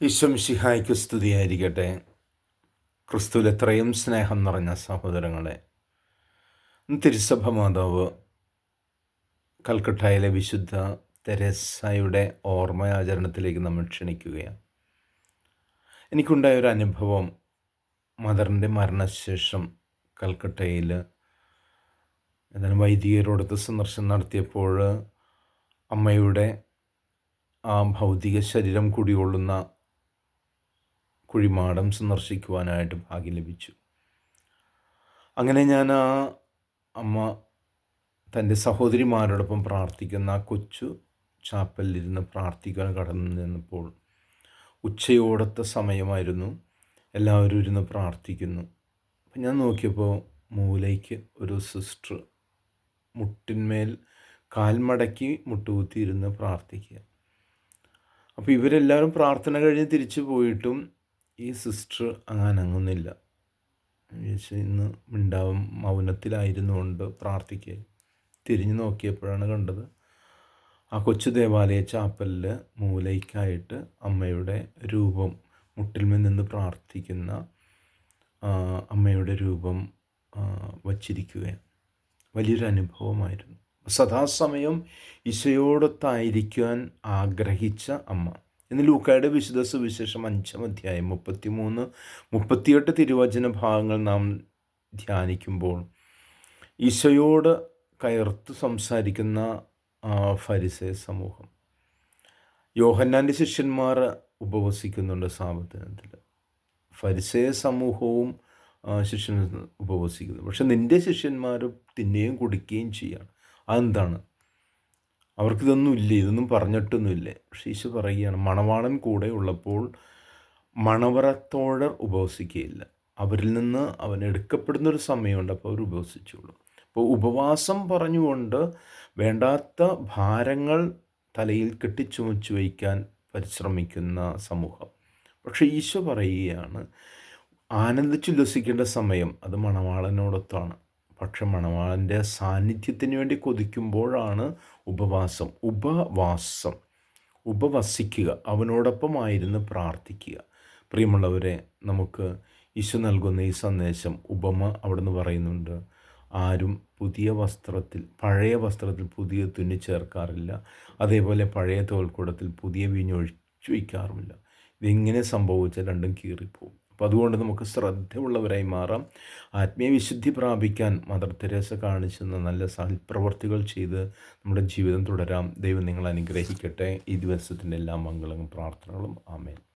ഈശ്വംഷിഹായ്ക്ക് സ്തുതിയായിരിക്കട്ടെ. ക്രിസ്തുവിൽ എത്രയും സ്നേഹം നിറഞ്ഞ സഹോദരങ്ങളെ തിരുസഭ മാതാവ് കൽക്കട്ടയിലെ വിശുദ്ധ തെരേസയുടെ ഓർമ്മയാചരണത്തിലേക്ക് നമ്മൾ ക്ഷണിക്കുകയാണ്. എനിക്കുണ്ടായ ഒരു അനുഭവം മദറിന്റെ മരണശേഷം കൽക്കട്ടയിൽ ഏതാനും വൈദികരോടൊത്ത് സന്ദർശനം നടത്തിയപ്പോൾ അമ്മയുടെ ആ ഭൗതിക ശരീരം കുടികൊള്ളുന്ന കുഴിമാടം സന്ദർശിക്കുവാനായിട്ട് ഭാഗ്യം ലഭിച്ചു. അങ്ങനെ ഞാൻ ആ അമ്മ തന്റെ സഹോദരിമാരോടൊപ്പം പ്രാർത്ഥിക്കുന്ന ആ കൊച്ചു ചാപ്പലിരുന്ന് പ്രാർത്ഥിക്കാൻ കടന്നു നിന്നപ്പോൾ ഉച്ചയോടത്തെ സമയമായിരുന്നു. എല്ലാവരും ഇരുന്ന് പ്രാർത്ഥിക്കുന്നു. അപ്പം ഞാൻ നോക്കിയപ്പോൾ മൂലയ്ക്ക് ഒരു സിസ്റ്റർ മുട്ടിന്മേൽ കാൽമടക്കി മുട്ടുകുത്തി ഇരുന്ന് പ്രാർത്ഥിക്കുക. അപ്പോൾ ഇവരെല്ലാവരും പ്രാർത്ഥന കഴിഞ്ഞ് തിരിച്ചു പോയിട്ടും ഈ സിസ്റ്റർ അങ്ങനങ്ങുന്നില്ല. അനങ്ങുന്നില്ല ഇന്ന് മിണ്ടാവും മൗനത്തിലായിരുന്നുകൊണ്ട് പ്രാർത്ഥിക്കുക തിരിഞ്ഞു നോക്കിയപ്പോഴാണ് കണ്ടത്. ആ കൊച്ചു ദേവാലയ ചാപ്പലിൽ മൂലയ്ക്കായിട്ട് അമ്മയുടെ രൂപം മുട്ടിൽമേൽ നിന്ന് പ്രാർത്ഥിക്കുന്ന അമ്മയുടെ രൂപം വച്ചിരിക്കുകയാണ്. വലിയൊരു അനുഭവമായിരുന്നു. സദാസമയം ഈശയോടൊത്തായിരിക്കുവാൻ ആഗ്രഹിച്ച അമ്മ. ഇന്ന് ലൂക്കായുടെ വിശുദ്ധ സുവിശേഷം അഞ്ചാം അധ്യായം മുപ്പത്തി മൂന്ന് മുപ്പത്തിയെട്ട് തിരുവചന ഭാഗങ്ങൾ നാം ധ്യാനിക്കുമ്പോൾ ഈശോയോട് കയർത്ത് സംസാരിക്കുന്ന ഫരിസേ സമൂഹം. യോഹന്നാന്റെ ശിഷ്യന്മാർ ഉപവസിക്കുന്നുണ്ട് സാമ്പത്തിനത്തിൽ ഫരിസേ സമൂഹവും ശിഷ്യൻ ഉപവസിക്കുന്നു. പക്ഷെ നിന്റെ ശിഷ്യന്മാർ തിന്നുകയും കുടിക്കുകയും ചെയ്യാണ്. അതെന്താണ്? അവർക്കിതൊന്നും ഇല്ല ഇതൊന്നും പറഞ്ഞിട്ടൊന്നുമില്ല? പക്ഷേ ഈശോ പറയുകയാണ് മണവാളൻ കൂടെ ഉള്ളപ്പോൾ മണവറത്തോഴർ ഉപവസിക്കുകയില്ല. അവരിൽ നിന്ന് അവൻ എടുക്കപ്പെടുന്നൊരു സമയമുണ്ട് അപ്പോൾ അവർ ഉപവസിച്ചോളും. അപ്പോൾ ഉപവാസം പറഞ്ഞുകൊണ്ട് വേണ്ടാത്ത ഭാരങ്ങൾ തലയിൽ കെട്ടിച്ചുമച്ചു വയ്ക്കാൻ പരിശ്രമിക്കുന്ന സമൂഹം. പക്ഷേ ഈശോ പറയുകയാണ് ആനന്ദിച്ചുല്ലസിക്കേണ്ട സമയം അത് മണവാളനോടൊത്താണ്. പക്ഷെ മണവാളന്റെ സാന്നിധ്യത്തിന് വേണ്ടി കൊതിക്കുമ്പോഴാണ് ഉപവാസം. ഉപവാസം. ഉപവസിക്കുക. അവനോടൊപ്പമായിരുന്നു പ്രാർത്ഥിക്കുക. പ്രിയമുള്ളവരെ നമുക്ക് ഈശോ നൽകുന്ന ഈ സന്ദേശം ഉപമ അവിടുന്ന് പറയുന്നുണ്ട്. ആരും പുതിയ വസ്ത്രത്തിൽ പഴയ വസ്ത്രത്തിൽ പുതിയ തുന്നി ചേർക്കാറില്ല. അതേപോലെ പഴയ തോൽക്കൂടത്തിൽ പുതിയ വീഞ്ഞൊഴിച്ചു വയ്ക്കാറുമില്ല. ഇതിങ്ങനെ സംഭവിച്ചാൽ രണ്ടും കീറിപ്പോവും. അപ്പോൾ അതുകൊണ്ട് നമുക്ക് ശ്രദ്ധയുള്ളവരായി മാറാം. ആത്മീയ വിശുദ്ധി പ്രാപിക്കാൻ മദർ തെരേസ കാണിച്ചെന്ന നല്ല സൽപ്രവർത്തികൾ ചെയ്ത് നമ്മുടെ ജീവിതം തുടരാം. ദൈവം നിങ്ങൾ അനുഗ്രഹിക്കട്ടെ. ഈ ദിവസത്തിന്റെ എല്ലാ മംഗളങ്ങളും പ്രാർത്ഥനകളും. ആമേൻ.